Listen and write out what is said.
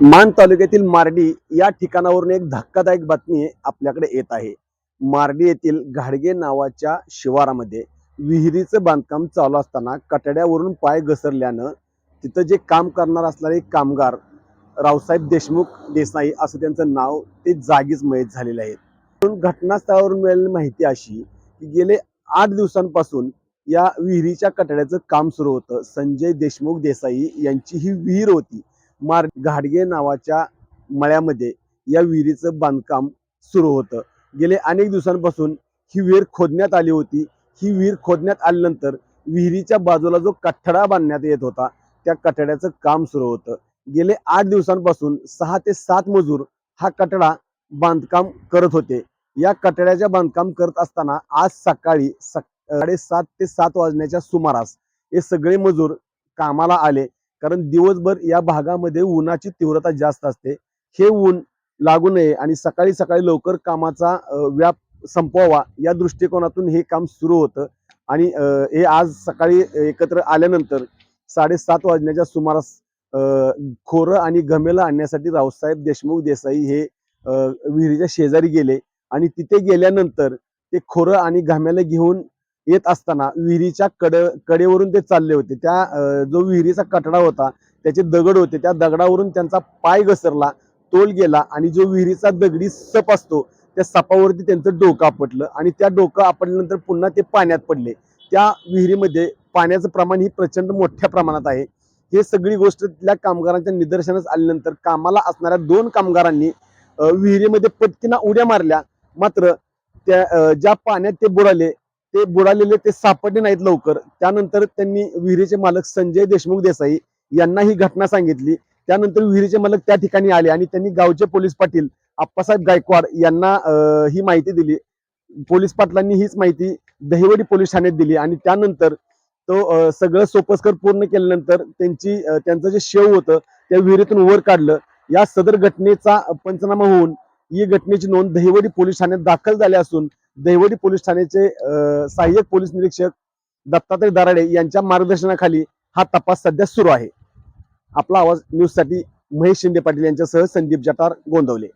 मान तालुक्यातील मार्डी या ठिकाणावरून एक धक्कादायक बातमी आपल्याकडे येत आहे. मार्डी येथील घाडगे नावाच्या शिवारामध्ये विहिरीचं बांधकाम चालू असताना कटड्यावरून पाय घसरल्यानं तिथं जे काम करणार असणारे कामगार रावसाहेब देशमुख देसाई असं त्यांचं नाव ते जागीच मयत झालेले आहेत म्हणून घटनास्थळावरून मिळालेली माहिती अशी की गेले आठ दिवसांपासून या विहिरीच्या कटड्याचं काम सुरू होतं. संजय देशमुख देसाई यांची ही विहीर होती. मार घाडगे नावाच्या मळ्यामध्ये या विहिरीचं बांधकाम सुरू होतं. गेले अनेक दिवसांपासून ही विहीर खोदण्यात आली होती. ही विहीर खोदण्यात आल्यानंतर विहिरीच्या बाजूला जो कठडा बांधण्यात येत होता त्या कठड्याचं काम सुरू होतं. गेले आठ दिवसांपासून सहा ते सात मजूर हा कठडा बांधकाम करत होते. या कठड्याचे बांधकाम करत असताना आज सकाळी साडेसात ते सात वाजण्याच्या सुमारास हे सगळे मजूर कामाला आले. कारण दिवसभर या भागामध्ये उन्हाची तीव्रता जास्त असते. हे ऊन लागू नये आणि सकाळी सकाळी लवकर कामाचा व्याप संपवावा या दृष्टिकोनातून हे काम सुरू होतं. आणि हे आज सकाळी एकत्र आल्यानंतर साडेसात वाजण्याच्या सुमारास खोरं आणि गमेला आणण्यासाठी रावसाहेब देशमुख देसाई हे विहिरीच्या शेजारी गेले. आणि तिथे गेल्यानंतर ते खोरं आणि घाम्याला घेऊन येत असताना विहिरीच्या कड कडेवरून ते चालले होते. त्या जो विहिरीचा कटडा होता त्याचे दगड होते. त्या दगडावरून त्यांचा पाय घसरला तोल गेला आणि जो विहिरीचा दगडी सप असतो त्या सपावरती त्यांचं डोकं आपटलं आणि त्या डोकं आपटल्यानंतर पुन्हा ते पाण्यात पडले. त्या विहिरीमध्ये पाण्याचं प्रमाण ही प्रचंड मोठ्या प्रमाणात आहे. हे सगळी गोष्ट तिथल्या कामगारांच्या निदर्शनास आल्यानंतर कामाला असणाऱ्या दोन कामगारांनी विहिरीमध्ये पटकीना उड्या मारल्या. मात्र त्या ज्या पाण्यात ते बुडाले ते बुडालेले ते सापडले नाहीत लवकर. त्यानंतर त्यांनी विहिरीचे मालक संजय देशमुख देसाई यांना ही घटना सांगितली. त्यानंतर विहिरीचे मालक त्या ठिकाणी आले आणि त्यांनी गावचे पोलीस पाटील आप्पासाहेब गायकवाड यांना ही माहिती दिली. पोलीस पाटलांनी हीच माहिती दहिवडी पोलीस ठाण्यात दिली आणि त्यानंतर तो सगळं सोपस्कर पूर्ण केल्यानंतर त्यांची त्यांचं जे शेव होतं त्या विहिरीतून वर काढलं. या सदर घटनेचा पंचनामा होऊन ही घटनेची नोंद दहिवडी पोलीस ठाण्यात दाखल झाली असून दहिवडी पोलीस ठाण्याचे सहाय्यक पोलीस निरीक्षक दत्तात्रय दराडे यांच्या मार्गदर्शनाखाली हा तपास सध्या सुरू आहे. आपला आवाज न्यूजसाठी महेश शिंदे पाटील यांच्यासह संदीप जटार गोंदवले.